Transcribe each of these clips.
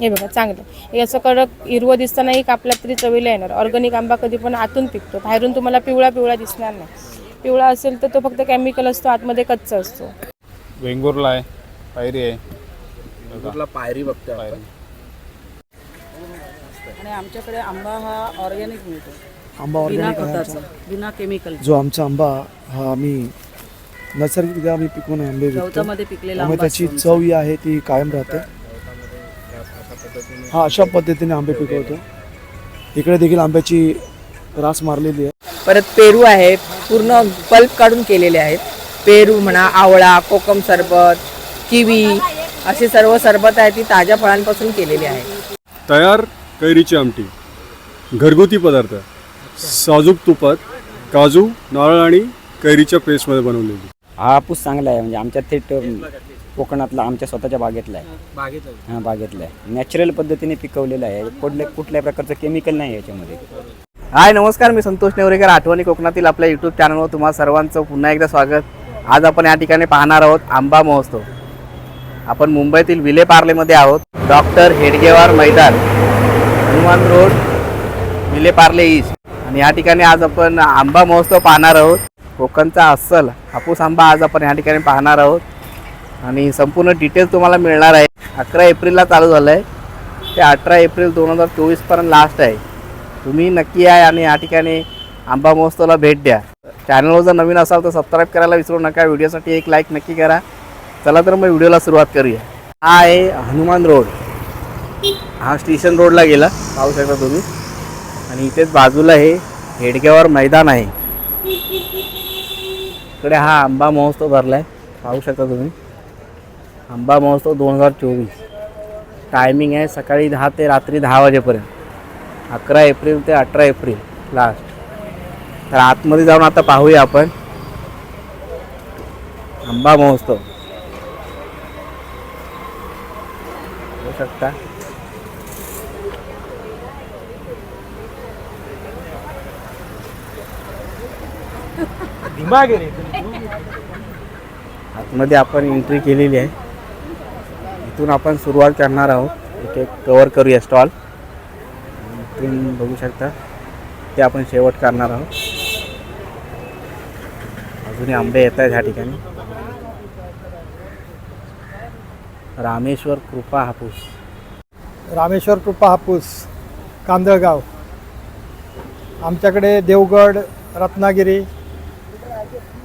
हे बघा चांगलं. हे असं कडक हिरवं दिसतानाही कापला तरी चवीला येणार. ऑर्गॅनिक आंबा कधी पण आतून पिकतो. बाहेरून तुम्हाला पिवळा पिवळा दिसणार नाही. पिवळा असेल तर तो फक्त केमिकल असतो आतमध्ये कच्चा असतो. वेंगुर्ला आहे पायरी आहे. वेंगुर्ला पायरी आपण. पायरी. आणि आमच्याकडे आंबा हा ऑर्गॅनिक मिळतो. आंबा बिना ऑर्गॅनिक खताचा बिना केमिकल जो आमचा आंबा हा आम्ही नैसर्गिकरित्या आम्ही पिकवून आंबे विकतो. गवतामध्ये पिकलेला त्यामुळे आंबा त्याची असतो चव जी आहे ती कायम राहते. हा अशा पद्धतीने आंबे पिकवतो. इकडे देखील आंब्याची रास मारलेली आहे. परत पेरू आहे पूर्ण पल्प काढून केलेले आहेत. पेरू म्हणा आवळा कोकम सरबत किवी असे सर्व सरबत आहे ती ताज्या फळांपासून केलेली आहे. तयार कैरीची आमटी घरगुती पदार्थ साजूक तुपात काजू नारळ आणि कैरीच्या पेस्टमध्ये बनवलेली. हा हापूस चांगला आहे म्हणजे आमच्या थेट कोकणातला आमच्या स्वतःच्या बागेतला आहे. बागेत आहे. हा बागेतला आहे. नॅचरल पद्धतीने पिकवलेला आहे. कुठल्या कुठल्या प्रकारचं केमिकल नाही आहे याच्यामध्ये. हाय नमस्कार. मी संतोष नेवरेकर आठवणी कोकणातील आपल्या युट्यूब चॅनलवर तुम्हा सर्वांचं पुन्हा एकदा स्वागत. आज आपण या ठिकाणी पाहणार आहोत आंबा महोत्सव. आपण मुंबईतील विले पार्लेमध्ये आहोत. डॉक्टर हेडगेवार मैदान हनुमान रोड विले पार्ले ईस्ट. आणि या ठिकाणी आज आपण आंबा महोत्सव पाहणार आहोत. कोकणचा अस्सल हापूस आंबा आज आपण या ठिकाणी पाहणार आहोत. आणि संपूर्ण डिटेल्स तुम्हाला मिळणार आहे. अकरा एप्रिलला चालू झालं आहे ते अठरा एप्रिल दोन हजार चोवीसपर्यंत लास्ट आहे. तुम्ही नक्की या आणि या ठिकाणी आंबा महोत्सवला भेट द्या. चॅनलवर जर नवीन असाल तर सबस्क्राईब करायला विसरू नका. व्हिडिओसाठी एक लाईक नक्की करा. चला तर मग व्हिडिओला सुरुवात करूया. हा आहे हनुमान रोड. हा स्टेशन रोडला गेला. पाहू शकता तुम्ही. आणि इथेच बाजूला हे हेडग्यावर मैदान आहे. इकडे हा आंबा महोत्सव भरला आहे पाहू शकता तुम्ही. आंबा महोत्सव दोन हजार चोवीस. टायमिंग आहे सकाळी दहा ते रात्री दहा वाजेपर्यंत. अकरा एप्रिल ते अठरा एप्रिल लास्ट तर आतमध्ये जाऊन आता पाहूया आपण. आंबा महोत्सव. बघू शकता. आतमध्ये आपण एंट्री केलेली आहे. इथून आपण सुरुवात करणार आहोत. इथे कवर करूया स्टॉल इथून बघू शकता ते आपण शेवट करणार आहोत. अजूनही आंबे येत आहेत ह्या ठिकाणी. रामेश्वर कृपा हापूस. रामेश्वर कृपा हापूस कांदळगाव. आमच्याकडे देवगड रत्नागिरी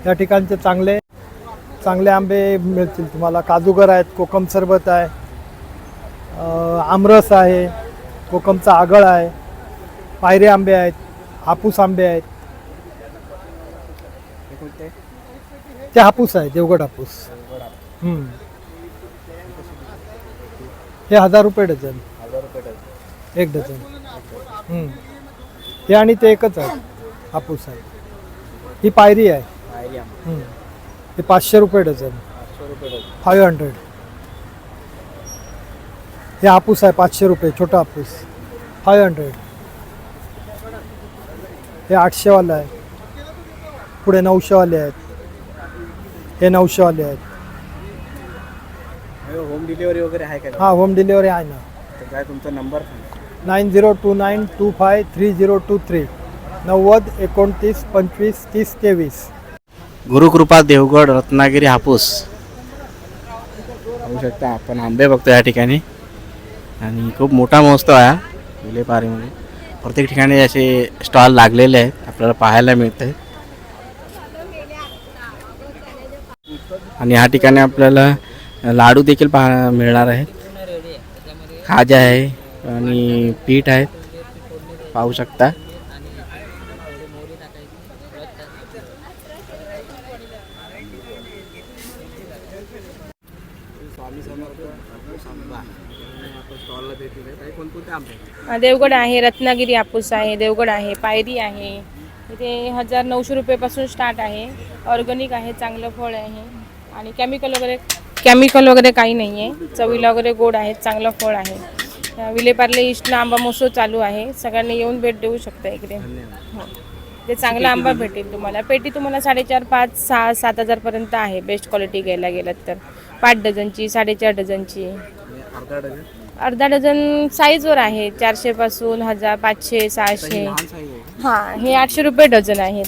या ठिकाणचे चांगले चांगले आंबे मिळतील तुम्हाला. काजूगर आहेत कोकम सरबत आहे आमरस आहे कोकमचा आगळ आहे पायरे आंबे आहेत हापूस आंबे आहेत. ते हापूस आहे देवगड हापूस. हे हजार रुपये डझन. एक डझन. हे आणि ते एकच आहे हापूस आहे. ही पायरी आहे. हे पाचशे रुपये डझन. फाईव्ह हंड्रेड हे हापूस आहे पाचशे रुपये छोटा हापूस. फाईव्ह हंड्रेड हे आठशेवालं आहे पुढे नऊशेवाले आहेत. हे नऊशेवाले आहेत. होम डिलिव्हरी वगैरे आहे का? हा होम डिलिव्हरी आहे ना. तर काय तुमचा नंबर सांगा. Nine zero two nine two five three zero two three नव्वद एकोणतीस पंचवीस तीस तेवीस. गुरुकृपा देवगड रत्नागिरी हापूस. पाहू शकता आपण आंबे बघतो या ठिकाणी. आणि खूप मोठा महोत्सव आहे विलेपारीमध्ये. प्रत्येक ठिकाणी असे स्टॉल लागलेले आहेत आपल्याला पाहायला मिळते आणि ह्या ठिकाणी आपल्याला लाडू देखील पाहा मिळणार आहेत. खाजा आहे आणि पीठ आहेत. पाहू शकता. देवगड आहे रत्नागिरी हापूस आहे देवगड आहे पायरी आहे. इथे हजार नऊशे रुपयेपासून स्टार्ट आहे. ऑर्गॅनिक आहे चांगलं फळ आहे. आणि केमिकल वगैरे केमिकल वगैरे काही नाही आहे चवीला वगैरे गोड आहे चांगलं फळ आहे. विलेपार्ले ईस्टला आंबा महोत्सव चालू आहे. सगळ्यांनी येऊन भेट देऊ शकता इकडे. हो. ते चांगला आंबा भेटेल तुम्हाला. पेटी तुम्हाला साडेचार पाच सहा सात हजारपर्यंत आहे. बेस्ट क्वालिटी घ्यायला गेलात तर. पाच डझनची साडेचार डझनची. अर्धा डझन साईजवर आहे. चारशेपासून हजार पाचशे सहाशे. हां हे आठशे रुपये डझन आहेत.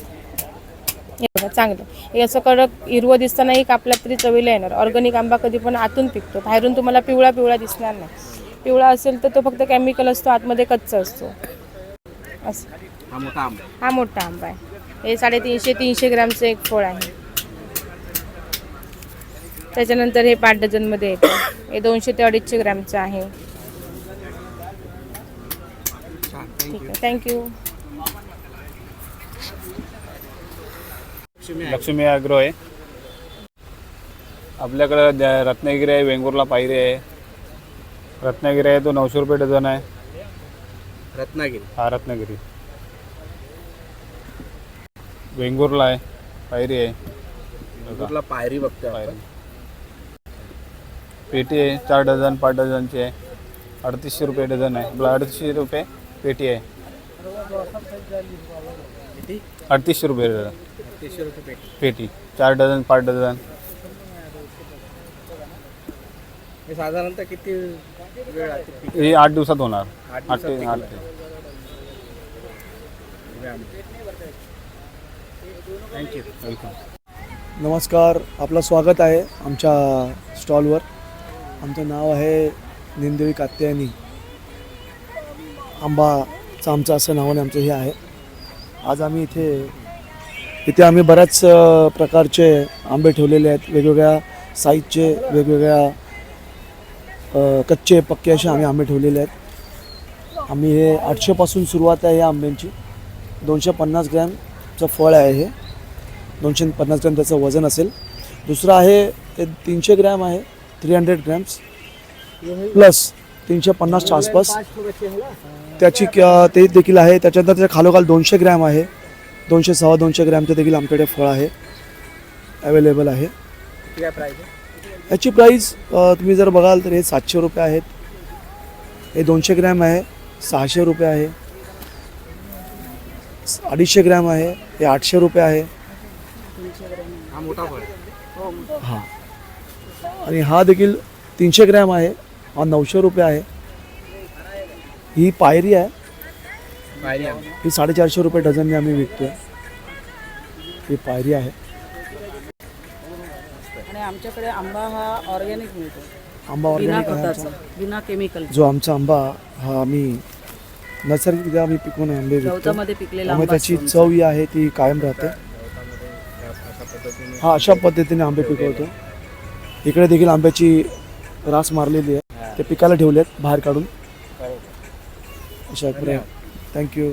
हे बघा चांगलं. हे असं कडक हिरवं दिसतानाही कापला तरी चवीला येणार. ऑर्गॅनिक आंबा कधी पण आतून पिकतो. बाहेरून तुम्हाला पिवळा पिवळा दिसणार नाही. पिवळा असेल तर तो फक्त केमिकल असतो आतमध्ये कच्चा असतो. असं. हा मोठा आंबा आहे. हे साडेतीनशे तीनशे ग्रामचं एक फळ आहे. त्याच्यानंतर हे पाच डझनमध्ये येतं. हे दोनशे ते अडीचशे ग्रामचं आहे. ठीक आहे. थँक्यू लक्ष्मी ॲग्रो आहे. आपल्याकडं द- रत्नागिरी आहे वेंगुर्ला पायरी आहे. रत्नागिरी आहे तो नऊशे रुपये डझन आहे. रत्नागिरी. हा रत्नागिरी. वेंगुर्ला आहे पायरी आहे. बघा, पायरी बघतोय आपण. पायरी. पेटी आहे चार डझन पाच डझनची आहे. अडतीसशे रुपये डझन आहे. आपलं अडतीसशे रुपये पेटी आहे. अडतीसशे रुपये डझन. पेटी. पेटी चार डझन पाच डझन. हे साधारणतः किती वेळ हे आठ दिवसात होणार. आठ आठ ते थँक्यू वेलकम नमस्कार. आपलं स्वागत आहे आमच्या स्टॉलवर. आमचं नाव आहे निंदवी कात्यायनी. आंबाचं आमचं असं नावाने आमचं हे आहे. आज आम्ही इथे इथे आम्ही बऱ्याच प्रकारचे आंबे ठेवलेले आहेत. वेगवेगळ्या साईजचे वेगवेगळ्या कच्चे पक्के असे आम्ही आंबे ठेवलेले आहेत. आम्ही हे आठशेपासून सुरुवात आहे या आंब्यांची. दोनशे पन्नास ग्रॅमचं फळ आहे हे. दोनशे पन्नास ग्रॅम त्याचं वजन असेल. दुसरं आहे ते तीनशे ग्रॅम आहे. थ्री हंड्रेड ग्रॅम्स प्लस तीनशे पन्नासच्या आसपास. त्याची क- ते देखील आहे. त्याच्यानंतर त्याच्या खालोखाल दोनशे ग्रॅम आहे. दोनशे सव्वा दोनशे ग्रॅमचं देखील आमच्याकडे फळ आहे. अवेलेबल आहे. याची प्राईस तुम्ही जर बघाल तर हे सातशे रुपये आहेत. हे दोनशे ग्रॅम आहे. सहाशे रुपये आहे. अडीचशे ग्रॅम आहे. हे आठशे रुपये आहे. हां. आणि हा देखील तीनशे ग्रॅम आहे. हा नऊशे रुपये आहे. ही पायरी आहे. पायरी. ही साडेचारशे रुपये डझनने आम्ही विकतोय. ही पायरी आहे. आणि आमच्याकडे आंबा हा ऑर्गॅनिक मिळतो. आंबा ऑर्गॅनिक आहे. बिना केमिकल जो आमचा आंबा हा आम्ही नैसर्गिकरित्या आम्ही पिकवून आंबे विकतो. त्यामुळे त्याची चव ही आहे ती कायम राहते. हा अशा पद्धतीने आंबे पिकवतो. इकडे देखील आंब्याची रास मारलेली आहे. ते पिकायला ठेवलेत बाहेर काढून. अशा थँक्यू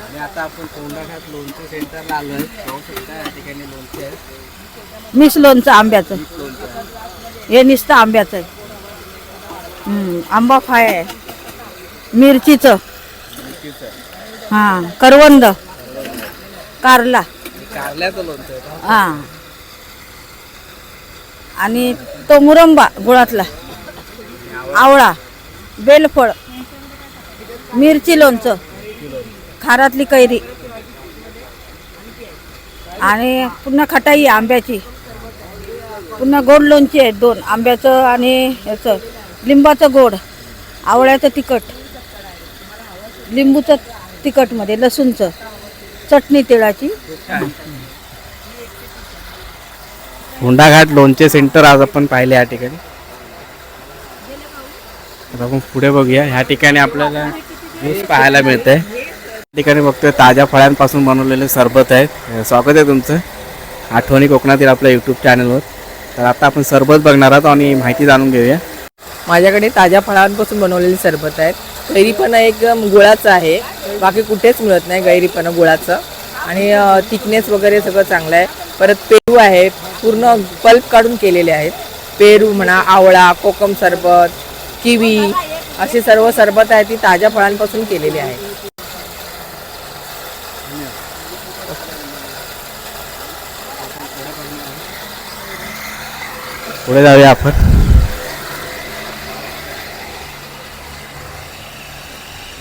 आणि आता आपण कोंडाघाट लोणचं सेंटरला आलो आहे पाहू शकता या ठिकाणी लोणचे आहे. मिस लोणचं आंब्याचं. हे नुसतं आंब्याचं आहे. आंबा फाय आहे. मिरचीचं. हां करवंद. कारला. कारल्याचं लोणचं आहे हां. आणि तो मुरंबा गुळातला. आवळा बेलफळ मिरची लोणचं खारातली कैरी आणि पुन्हा खटाई आहे आंब्याची. पुन्हा गोड लोणची आहेत दोन आंब्याचं आणि ह्याचं लिंबाचं गोड आवळ्याचं तिखट लिंबूचं तिखटमध्ये लसूणचं चटणी तिळाची. होंडाघाट लोणचे सेंटर आज आपण पाहिले या ठिकाणी. आता आपण पुढे बघूया. ह्या ठिकाणी आपल्याला ज्यूस पाहायला आहे या ठिकाणी बघतोय ताज्या फळांपासून बनवलेले सरबत आहेत. स्वागत आहे तुमचं. आठवणी कोकणातील आपल्या यूट्यूब चॅनलवर तर आता आपण सरबत बघणार आहोत आणि माहिती जाणून घेऊया. माझ्याकडे ताज्या फळांपासून बनवलेले सरबत आहेत. गैरीपणा एकदम गुळाचं आहे. बाकी कुठेच मिळत नाही गैरीपणा गुळाचं. आणि थिकनेस वगैरे सगळं चांगलं आहे. परत पेरू आहे. पूर्ण पल्प काढून केलेले आहेत. पेरू म्हणा आवळा कोकम सरबत किवी असे सर्व सरबत आहेत ती ताज्या फळांपासून केलेली आहे पुढे जाऊया आपण.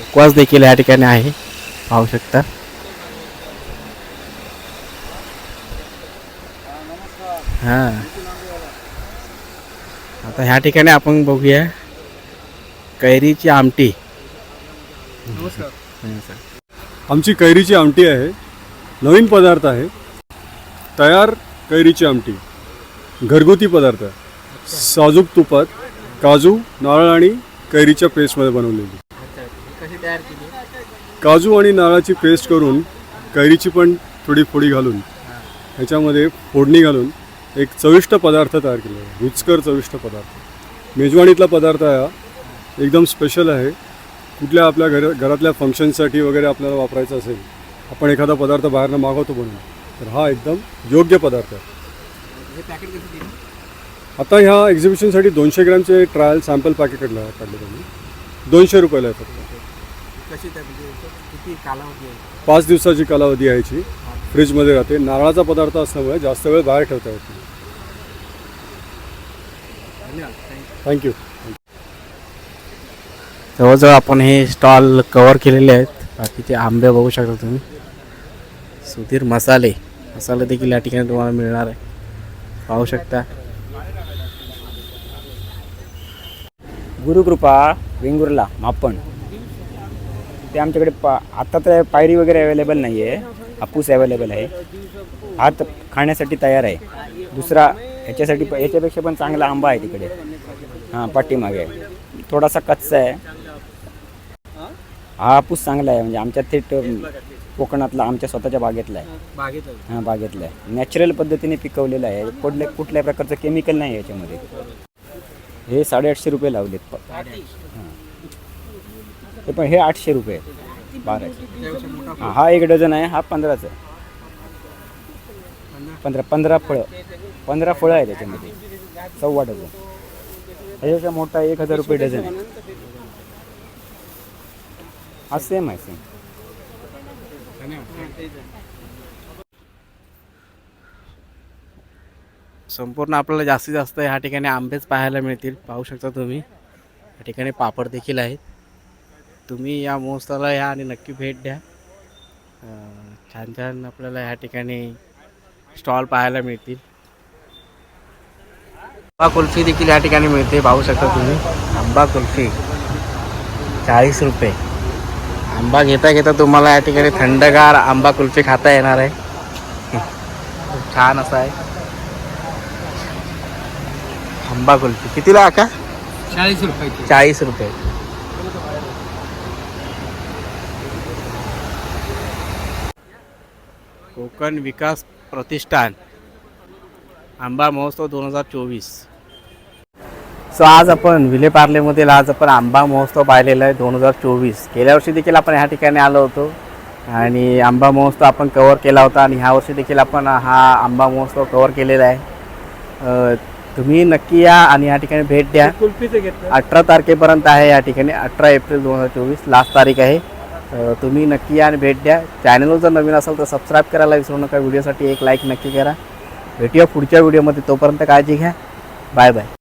उपवास देखील या ठिकाणी आहे. पाहू शकता. हां. आता ह्या ठिकाणी आपण बघूया कैरीची आमटी. आमची कैरीची आमटी आहे. नवीन पदार्थ आहे. तयार कैरीची आमटी. घरगुती पदार्थ साजूक तुपात काजू नारळ आणि कैरीच्या पेस्टमध्ये बनवलेली. काजू आणि नारळाची पेस्ट करून कैरीची पण थोडी फोडी घालून ह्याच्यामध्ये फोडणी घालून एक चविष्ट पदार्थ तयार केला आहे. रुचकर चविष्ट पदार्थ. मेजवानीतला पदार्थ हा एकदम स्पेशल आहे. कुठल्या आपल्या घर घरातल्या फंक्शनसाठी वगैरे आपल्याला वापरायचा असेल आपण एखादा पदार्थ बाहेरनं मागवतो बनवून तर हा एकदम योग्य पदार्थ आहे. आता ह्या एक्झिबिशनसाठी दोनशे ग्रॅमचे ट्रायल सॅम्पल पॅकेट काढलं काढले त्यांनी. दोनशे रुपयाला आहे फक्त. पाच दिवसाची कालावधी आहे याची. फ्रीजमध्ये राहते. नारळाचा पदार्थ असल्यामुळे जास्त वेळ बाहेर ठेवता येत नाही. थँक्यू जवळजवळ आपण हे स्टॉल कवर केलेले आहेत. बाकीचे आंबे बघू शकता तुम्ही. सुधीर मसाले. मसाले देखील या ठिकाणी तुम्हाला मिळणार आहे. पाहू शकता. गुरुकृपा वेंगुर्ला मापण ते आमच्याकडे पा आता तर पायरी वगैरे अवेलेबल नाही आहे हापूस अवेलेबल आहे. हात खाण्यासाठी तयार आहे. दुसरा ह्याच्यासाठी प- ह्याच्यापेक्षा पण चांगला आंबा आहे तिकडे. हां पाठीमागे. थोडासा कच्चा आहे. हा हापूस चांगला आहे म्हणजे आमच्या थेट कोकणातला आमच्या स्वतःच्या बागेतला आहे. हां बागेतला आहे. नॅचरल पद्धतीने पिकवलेलं आहे. कुठल्या कुठल्या प्रकारचं केमिकल नाही आहे याच्यामध्ये. हे साडेआठशे रुपये लावलेत. हां. पण हे आठशे रुपये बाराशे हां हा एक डझन आहे. हा पंधराचा आहे. पंधरा पंधरा फळं. पंधरा फळं आहे त्याच्यामध्ये सव्वा डझन. ह्याच्यापेक्षा मोठा एक हजार रुपये डझन आहे. हा सेम आहे सेम संपूर्ण आपल्याला जास्तीत जास्त ह्या ठिकाणी आंबेच पाहायला मिळतील. पाहू शकता तुम्ही. या ठिकाणी पापड देखील आहेत. तुम्ही या महोत्सवाला या आणि नक्की भेट द्या. छान छान आपल्याला ह्या ठिकाणी स्टॉल पाहायला मिळतील. आंबा कुल्फी देखील या ठिकाणी मिळते पाहू शकता तुम्ही. आंबा कुल्फी चाळीस रुपये. आंबा घेता घेता तुम्हाला या ठिकाणी थंडगार आंबा कुल्फी खाता येणार आहे. खूप छान असा आहे. आंबा कुल्फी. कितीला का चाळीस रुपये चाळीस रुपये. कोकण विकास प्रतिष्ठान आंबा महोत्सव दोन हजार चोवीस. सो आज आपण विलेपार्लेमधील आज आपण आंबा महोत्सव पाहिलेला आहे दोन हजार चोवीस. गेल्या वर्षी देखील आपण ह्या ठिकाणी आलो होतो. आणि आंबा महोत्सव आपण कवर केला होता आणि ह्या वर्षी देखील आपण हा आंबा महोत्सव कवर केलेला आहे. तुम्ही नक्की या आणि या ठिकाणी भेट द्या. अठरा तारखेपर्यंत आहे या ठिकाणी. अठरा एप्रिल दोन हजार चोवीस लास्ट तारीख आहे. तुम्ही नक्की या आणि भेट द्या. चॅनलवर जर नवीन असाल तर सबस्क्राईब करायला विसरू नका. व्हिडिओसाठी एक लाईक नक्की करा. भेटूया पुढच्या व्हिडिओमध्ये तोपर्यंत काळजी घ्या. Bye bye